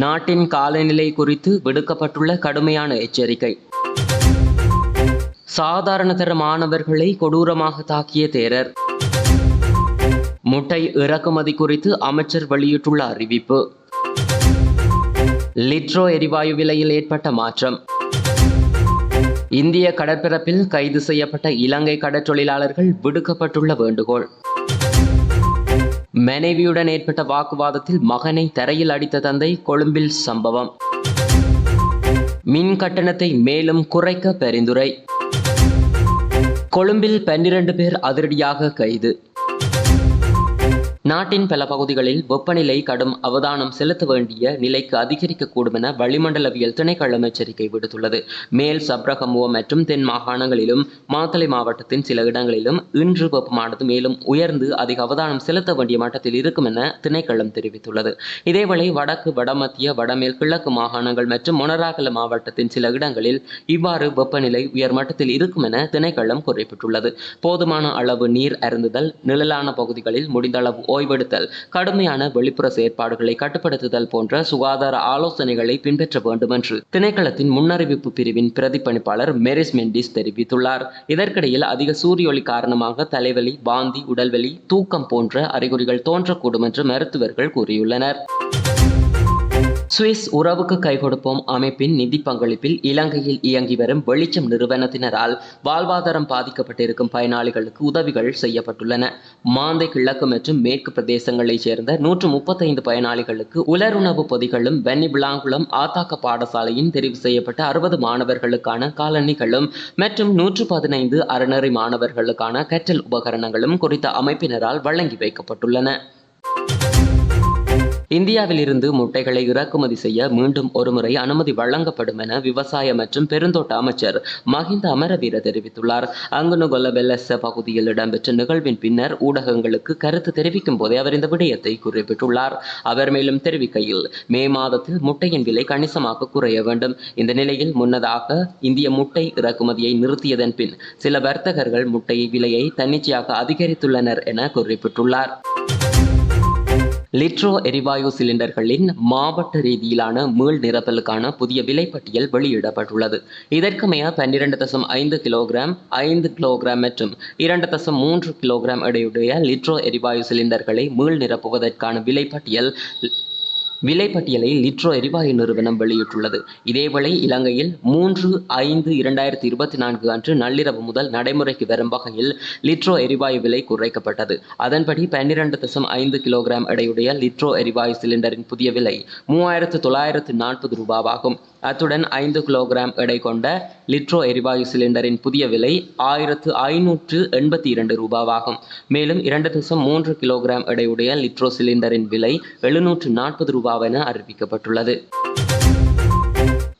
நாட்டின் காலநிலை குறித்து விடுக்கப்பட்டுள்ள கடுமையான எச்சரிக்கை. சாதாரணதர மாணவர்களை கொடூரமாக தாக்கிய தேரர். முட்டை இறக்குமதி குறித்து அமைச்சர் வெளியிட்டுள்ள அறிவிப்பு. லிட்ரோ எரிவாயு விலையில் ஏற்பட்ட மாற்றம். இந்திய கடற்பரப்பில் கைது செய்யப்பட்ட இலங்கை கடற்றொழிலாளர்கள் விடுக்கப்பட்டுள்ள வேண்டுகோள். மனைவியுடன் ஏற்பட்ட வாக்குவாதத்தில் மகனை தரையில் அடித்த தந்தை கொழும்பில் சம்பவம். மின் கட்டணத்தை மேலும் குறைக்க பரிந்துரை. கொழும்பில் பன்னிரண்டு பேர் அதிரடியாக கைது. நாட்டின் பல பகுதிகளில் வெப்பநிலை கடும் அவதானம் செலுத்த வேண்டிய நிலைக்கு அதிகரிக்கக்கூடும் என வளிமண்டலவியல் திணைக்களம் எச்சரிக்கை விடுத்துள்ளது. மேல் சப்ரகமுவ மற்றும் தென் மாகாணங்களிலும் மாத்தளை மாவட்டத்தின் சில இடங்களிலும் இன்று வெப்பமானது மேலும் உயர்ந்து அதிக அவதானம் செலுத்த வேண்டிய மட்டத்தில் இருக்கும் என திணைக்களம் தெரிவித்துள்ளது. இதேவேளை வடக்கு வடமத்திய வடமேல் கிழக்கு மாகாணங்கள் மற்றும் மொனராகல மாவட்டத்தின் சில இடங்களில் இவ்வாறு வெப்பநிலை உயர் மட்டத்தில் இருக்கும் என திணைக்களம் குறிப்பிட்டுள்ளது. போதுமான அளவு நீர் அருந்துதல் நிழலான பகுதிகளில் முடிந்த அளவு ஓய்வெடுத்தல் கடுமையான வெளிப்புற செயற்பாடுகளை கட்டுப்படுத்துதல் போன்ற சுகாதார ஆலோசனைகளை பின்பற்ற வேண்டும் என்று திணைக்களத்தின் முன்னறிவிப்பு பிரிவின் பிரதிப்பணிப்பாளர் மெரிஸ் மெண்டிஸ் தெரிவித்துள்ளார். இதற்கிடையில் அதிக சூரிய ஒளி காரணமாக தலைவலி வாந்தி உடல்வலி தூக்கம் போன்ற அறிகுறிகள் தோன்றக்கூடும் என்று மருத்துவர்கள் கூறியுள்ளனர். சுவிஸ் உறவுக்கு கை கொடுப்போம் அமைப்பின் நிதி பங்களிப்பில் இலங்கையில் இயங்கி வரும் வெளிச்சம் நிறுவனத்தினரால் வாழ்வாதாரம் பாதிக்கப்பட்டிருக்கும் பயனாளிகளுக்கு உதவிகள் செய்யப்பட்டுள்ளன. மாந்தை கிழக்கு மற்றும் மேற்கு பிரதேசங்களைச் சேர்ந்த நூற்று முப்பத்தைந்து பயனாளிகளுக்கு உலருணவு பொதிகளும் வென்னி விளாங்குளம் ஆத்தாக்க பாடசாலையின் தெரிவு செய்யப்பட்ட அறுபது மாணவர்களுக்கான காலணிகளும் மற்றும் நூற்று பதினைந்து அறநெறி மாணவர்களுக்கான கற்றல் உபகரணங்களும் குறித்த அமைப்பினரால் வழங்கி வைக்கப்பட்டுள்ளன. இந்தியாவில் இருந்து முட்டைகளை இறக்குமதி செய்ய மீண்டும் ஒருமுறை அனுமதி வழங்கப்படும் என விவசாய மற்றும் பெருந்தோட்ட அமைச்சர் மஹிந்த அமரவீர தெரிவித்துள்ளார். அங்குனுகொல்ல வெல்லச பகுதியில் இடம்பெற்ற நிகழ்வின் பின்னர் ஊடகங்களுக்கு கருத்து தெரிவிக்கும் போதே அவர் இந்த விடயத்தை குறிப்பிட்டுள்ளார். அவர் மேலும் தெரிவிக்கையில் மே மாதத்தில் முட்டையின் விலை கணிசமாக குறைய வேண்டும். இந்த நிலையில் முன்னதாக இந்திய முட்டை இறக்குமதியை நிறுத்தியதன் பின் சில வர்த்தகர்கள் முட்டை விலையை தன்னிச்சையாக அதிகரித்துள்ளனர் என குறிப்பிட்டுள்ளார். லிட்ரோ எரிவாயு சிலிண்டர்களின் மாவட்ட ரீதியிலான மீள் நிரப்பலுக்கான புதிய விலைப்பட்டியல் வெளியிடப்பட்டுள்ளது. இதற்கமைய பன்னிரண்டு தசம் ஐந்து கிலோகிராம் ஐந்து கிலோகிராம் மற்றும் இரண்டு தசம் மூன்று கிலோகிராம் எடையுடைய லிட்ரோ எரிவாயு சிலிண்டர்களை மீள் நிரப்புவதற்கான விலைப்பட்டியல் விலைப்பட்டியலை லிட்ரோ எரிவாயு நிறுவனம் வெளியிட்டுள்ளது. இதேவேளை இலங்கையில் மூன்று ஐந்து இரண்டாயிரத்தி இருபத்தி நான்கு அன்று நள்ளிரவு முதல் நடைமுறைக்கு வரும் வகையில் லிட்ரோ எரிவாயு விலை குறைக்கப்பட்டது. அதன்படி பன்னிரண்டு தசம் ஐந்து கிலோகிராம் எடையுடைய லிட்ரோ எரிவாயு சிலிண்டரின் புதிய விலை மூவாயிரத்து தொள்ளாயிரத்து நாற்பது ரூபாவாகும். அத்துடன் ஐந்து கிலோகிராம் எடை கொண்ட லிட்ரோ எரிவாயு சிலிண்டரின் புதிய விலை ஆயிரத்து ஐநூற்று எண்பத்தி இரண்டு ரூபாவாகும். மேலும் இரண்டு தசம் மூன்று கிலோகிராம் எடையுடைய லிட்ரோ சிலிண்டரின் விலை எழுநூற்று நாற்பது ரூபாவென அறிவிக்கப்பட்டுள்ளது.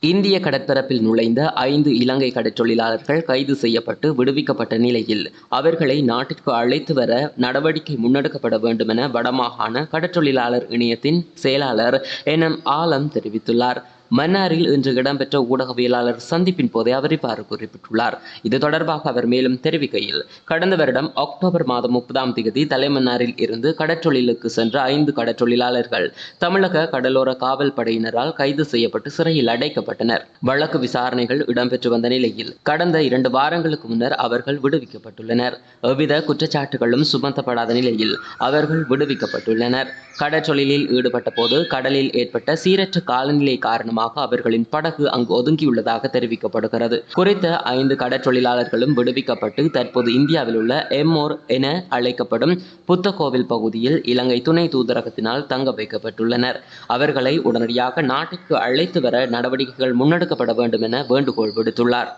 இந்திய கடற்பரப்பில் நுழைந்த ஐந்து இலங்கை கடற்றொழிலாளர்கள் கைது செய்யப்பட்டு விடுவிக்கப்பட்ட நிலையில் அவர்களை நாட்டிற்கு அழைத்து வர நடவடிக்கை முன்னெடுக்கப்பட வேண்டும் என வடமாகாண கடற்றொழிலாளர் இணையத்தின் செயலாளர் என் எம் ஆலம் தெரிவித்துள்ளார். மன்னாரில் இன்று இடம்பெற்ற ஊடகவியலாளர் சந்திப்பின் போதே அவர் இவ்வாறு குறிப்பிட்டுள்ளார். இது தொடர்பாக அவர் மேலும் தெரிவிக்கையில் கடந்த வருடம் அக்டோபர் மாதம் முப்பதாம் தேதி தலைமன்னாரில் இருந்து கடற்றொழிலுக்கு சென்ற ஐந்து கடற்றொழிலாளர்கள் தமிழக கடலோர காவல் படையினரால் கைது செய்யப்பட்டு சிறையில் அடைக்கப்பட்டனர். வழக்கு விசாரணைகள் இடம்பெற்று வந்த நிலையில் கடந்த இரண்டு வாரங்களுக்கு முன்னர் அவர்கள் விடுவிக்கப்பட்டுள்ளனர். எவ்வித குற்றச்சாட்டுகளும் சுமத்தப்படாத நிலையில் அவர்கள் விடுவிக்கப்பட்டுள்ளனர். கடற்றொழிலில் ஈடுபட்ட போது கடலில் ஏற்பட்ட சீரற்ற காலநிலை காரணம் காரணமாக அவர்களின் படகு அங்கு ஒதுங்கியுள்ளதாக தெரிவிக்கப்படுகிறது. குறித்த ஐந்து கடற்றொழிலாளர்களும் விடுவிக்கப்பட்டு தற்போது இந்தியாவில் உள்ள எம்மோர் என அழைக்கப்படும் புத்தகோவில் பகுதியில் இலங்கை துணை தூதரகத்தினால் தங்க வைக்கப்பட்டுள்ளனர். அவர்களை உடனடியாக நாட்டிற்கு அழைத்து வர நடவடிக்கைகள் முன்னெடுக்கப்பட வேண்டும் என வேண்டுகோள் விடுத்துள்ளார்.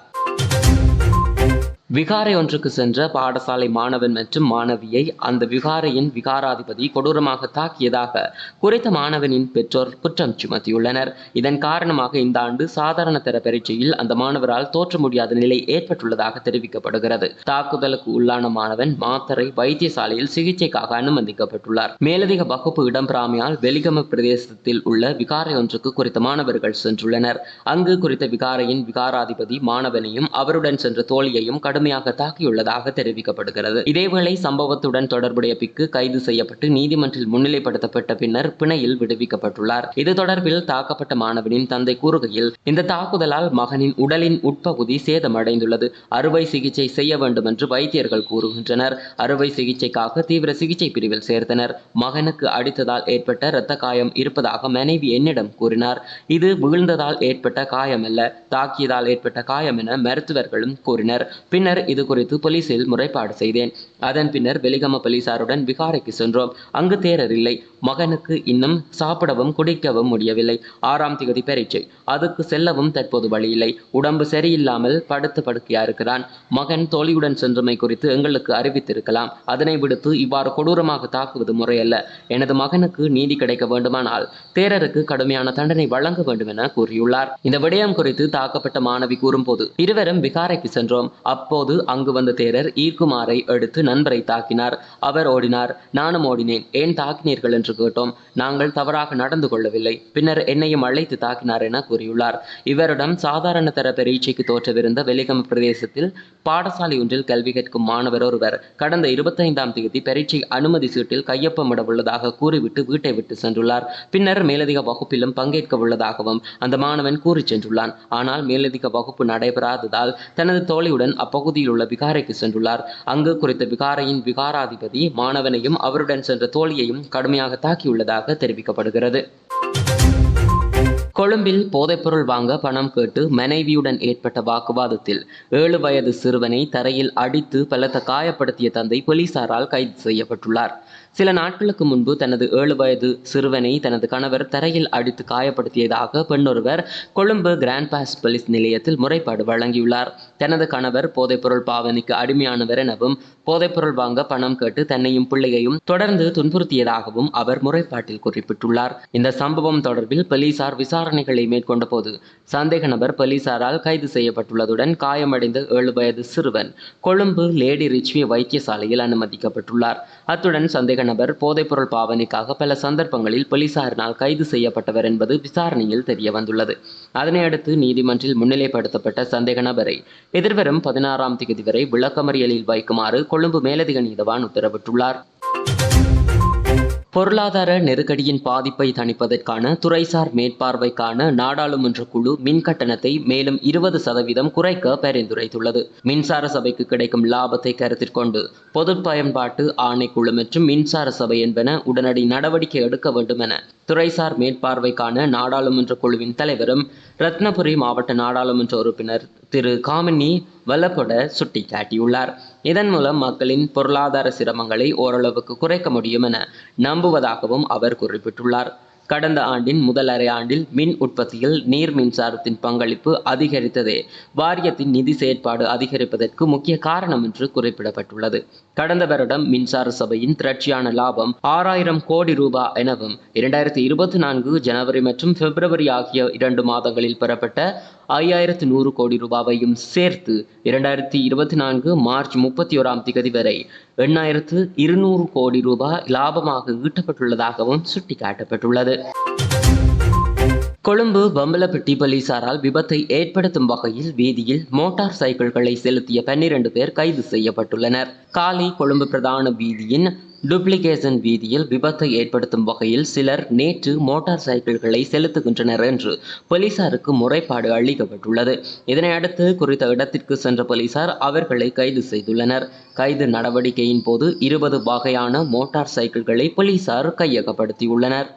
விகாரை ஒன்றுக்கு சென்ற பாடசாலை மாணவன் மற்றும் மாணவியை அந்த விகாரையின் விகாராதிபதி கொடூரமாக தாக்கியதாக குறித்த மாணவனின் பெற்றோர் குற்றம் சுமத்தியுள்ளனர். இதன் காரணமாக இந்த ஆண்டு சாதாரண தர பரீட்சையில் அந்த மாணவரால் தோற்ற முடியாத நிலை ஏற்பட்டுள்ளதாக தெரிவிக்கப்படுகிறது. தாக்குதலுக்கு உள்ளான மாணவன் மாத்தரை வைத்தியசாலையில் சிகிச்சைக்காக அனுமதிக்கப்பட்டுள்ளார். மேலதிக வகுப்பு இடம்பெறாமையால் வெலிகம பிரதேசத்தில் உள்ள விகாரை ஒன்றுக்கு குறித்த மாணவர்கள் சென்றுள்ளனர். அங்கு குறித்த விகாரையின் விகாராதிபதி மாணவனையும் அவருடன் சென்ற தோழியையும் கடும் கடுமையாக தாக்கியுள்ளதாக தெரிவிக்கப்படுகிறது. இதேவேளை சம்பவத்துடன் தொடர்புடைய பிக்கு கைது செய்யப்பட்டு நீதிமன்றில் முன்னிலைப்படுத்தப்பட்ட பின்னர் பிணையில் விடுவிக்கப்பட்டுள்ளார். இது தொடர்பில் தாக்கப்பட்ட மாணவனின் தந்தை கூறுகையில் இந்த தாக்குதலால் மகனின் உடலின் உட்பகுதி சேதமடைந்துள்ளது. அறுவை சிகிச்சை செய்ய வேண்டும் என்று வைத்தியர்கள் கூறுகின்றனர். அறுவை சிகிச்சைக்காக தீவிர சிகிச்சை பிரிவில் சேர்த்தனர். மகனுக்கு அடித்ததால் ஏற்பட்ட இரத்த காயம் இருப்பதாக மனைவி என்னிடம் கூறினார். இது விழுந்ததால் ஏற்பட்ட காயம் அல்ல தாக்கியதால் ஏற்பட்ட காயம் என மருத்துவர்களும் கூறினர். பின்னர் பின்னர் இது குறித்து போலீசில் முறைப்பாடு செய்தேன். அதன் பின்னர் வெலிகம போலீசாருடன் விகாரைக்கு சென்றோம். அங்கு தேரர் இல்லை. மகனுக்கு இன்னும் சாப்பிடவும் குடிக்கவும் முடியவில்லை. ஆறாம் திகதி பரீட்சை. அதுக்கு செல்லவும் தற்போது வழி இல்லை. உடம்பு சரியில்லாமல் படுத்து படுக்கையா இருக்கிறான். மகன் தோழியுடன் சென்றமை குறித்து எங்களுக்கு அறிவித்திருக்கலாம். அதனை விடுத்து இவ்வாறு கொடூரமாக தாக்குவது முறையல்ல. எனது மகனுக்கு நீதி கிடைக்க வேண்டுமானால் தேரருக்கு கடுமையான தண்டனை வழங்க வேண்டும் என கூறியுள்ளார். இந்த விடயம் குறித்து தாக்கப்பட்ட மாணவி கூறும்போது இருவரும் விகாரைக்கு சென்றோம். அப்போ அப்போது அங்கு வந்த தேரர் ஈர்க்குமாரை எடுத்து நண்பரை தாக்கினார். அவர் ஓடினார். நானும் ஓடினேன். ஏன் தாக்கினீர்கள்? என்று கேட்டோம். நாங்கள் தவறாக நடந்து கொள்ளவில்லை. பின்னர் என்னையும் அழைத்து தாக்கினார் என கூறியுள்ளார். இவரிடம் சாதாரண தர பரீட்சைக்கு தோற்றவிருந்த வெலிகம பிரதேசத்தில் பாடசாலை ஒன்றில் கல்வி கேட்கும் மாணவர் ஒருவர் கடந்த இருபத்தைந்தாம் தேதி பரீட்சை அனுமதி சீட்டில் கையொப்பமிட உள்ளதாக கூறிவிட்டு வீட்டை விட்டு சென்றுள்ளார். பின்னர் மேலதிக வகுப்பிலும் பங்கேற்க உள்ளதாகவும் அந்த மாணவன் கூறி சென்றுள்ளான். ஆனால் மேலதிக வகுப்பு நடைபெறாததால் தனது தோழியுடன் பகுதியில் உள்ள விகாரைக்கு சென்றுள்ளார். அங்கு குறித்த விகாரையின் விகாராதிபதி மாணவனையும் அவருடன் சென்ற தோழியையும் கடுமையாக தாக்கியுள்ளதாக தெரிவிக்கப்படுகிறது. கொழும்பில் போதைப்பொருள் வாங்க பணம் கேட்டு மனைவியுடன் ஏற்பட்ட வாக்குவாதத்தில் ஏழு வயது சிறுவனை தரையில் அடித்து பலத்த காயப்படுத்திய தந்தை போலீசாரால் கைது செய்யப்பட்டுள்ளார். சில நாட்களுக்கு முன்பு தனது ஏழு வயது சிறுவனை தனது கணவர் தரையில் அடித்து காயப்படுத்தியதாக பெண்ணொருவர் கொழும்பு கிராண்ட் பாஸ் போலீஸ் நிலையத்தில் முறைப்பாடு வழங்கியுள்ளார். தனது கணவர் போதைப்பொருள் பாவனைக்கு அடிமையானவர் எனவும் போதைப்பொருள் வாங்க பணம் கேட்டு தன்னையும் பிள்ளையையும் தொடர்ந்து துன்புறுத்தியதாகவும் அவர் முறைப்பாட்டில் குறிப்பிட்டுள்ளார். இந்த சம்பவம் தொடர்பில் போலீசார் விசாரணைகளை மேற்கொண்ட போது சந்தேக நபர் போலீசாரால் கைது செய்யப்பட்டுள்ளதுடன் காயமடைந்த ஏழு வயது சிறுவன் கொழும்பு லேடி ரிச்வி வைத்தியசாலையில் அனுமதிக்கப்பட்டுள்ளார். அத்துடன் சந்தேக நபர் போதைப்பொருள் பாவனைக்காக பல சந்தர்ப்பங்களில் போலீசாரினால் கைது செய்யப்பட்டவர் என்பது விசாரணையில் தெரிய வந்துள்ளது. அதனையடுத்து நீதிமன்றில் முன்னிலைப்படுத்தப்பட்ட சந்தேக நபரை எதிர்வரும் பதினாறாம் தேதி வரை விளக்கமறியலில் வைக்குமாறு கொழும்பு மேலதிக நீதவான் உத்தரவிட்டுள்ளார். பொருளாதார நெருக்கடியின் பாதிப்பை தணிப்பதற்கான துறைசார் மேற்பார்வைக்கான நாடாளுமன்ற குழு மின் கட்டணத்தை மேலும் இருபது சதவீதம் குறைக்க பரிந்துரைத்துள்ளது. மின்சார சபைக்கு கிடைக்கும் லாபத்தை கருத்தில் கொண்டு பொது பயன்பாட்டு ஆணைக்குழு மற்றும் மின்சார சபை என்பன உடனடி நடவடிக்கை எடுக்க வேண்டும் என துறைசார் மேற்பார்வைக்கான நாடாளுமன்ற குழுவின் தலைவரும் ரத்னபுரி மாவட்ட நாடாளுமன்ற உறுப்பினர் திரு காமினி வல்லப்பொட சுட்டிக்காட்டியுள்ளார். இதன் மூலம் மக்களின் பொருளாதார சிரமங்களை ஓரளவுக்கு குறைக்க முடியும் என நம்புவதாகவும் அவர் குறிப்பிட்டுள்ளார். கடந்த ஆண்டின் முதல் அரை ஆண்டில் மின் உற்பத்தியில் நீர் மின்சாரத்தின் பங்களிப்பு அதிகரித்ததே. வாரியத்தின் நிதி செயற்பாடு அதிகரிப்பதற்கு முக்கிய காரணம் என்று குறிப்பிடப்பட்டுள்ளது. கடந்த வருடம் மின்சார சபையின் திரட்சியான லாபம் ஆறாயிரம் கோடி ரூபாய் எனவும் இரண்டாயிரத்தி இருபத்தி நான்கு ஜனவரி மற்றும் பிப்ரவரி ஆகிய இரண்டு மாதங்களில் பெறப்பட்ட ஐயாயிரத்து நூறு கோடி ரூபாவையும் சேர்த்து இரண்டாயிரத்தி இருபத்தி நான்கு மார்ச் முப்பத்தி ஓராம் திகதி வரை எண்ணாயிரத்து இருநூறு கோடி ரூபாய் லாபமாக ஈட்டப்பட்டுள்ளதாகவும் சுட்டிக்காட்டப்பட்டுள்ளது. கொழும்பு பம்பலப்பட்டி போலீசாரால் விபத்தை ஏற்படுத்தும் வகையில் வீதியில் மோட்டார் சைக்கிள்களை செலுத்திய பன்னிரண்டு பேர் கைது செய்யப்பட்டுள்ளனர். காலை கொழும்பு பிரதான வீதியின் டூப்ளிகேஷன் வீதியில் விபத்தை ஏற்படுத்தும் வகையில் சிலர் நேற்று மோட்டார் சைக்கிள்களை செலுத்துகின்றனர் என்று போலீசாருக்கு முறைப்பாடு அளிக்கப்பட்டுள்ளது. இதனையடுத்து குறித்த இடத்திற்கு சென்ற போலீசார் அவர்களை கைது செய்துள்ளனர். கைது நடவடிக்கையின் போது இருபது வகையான மோட்டார் சைக்கிள்களை போலீசார் கையகப்படுத்தியுள்ளனர்.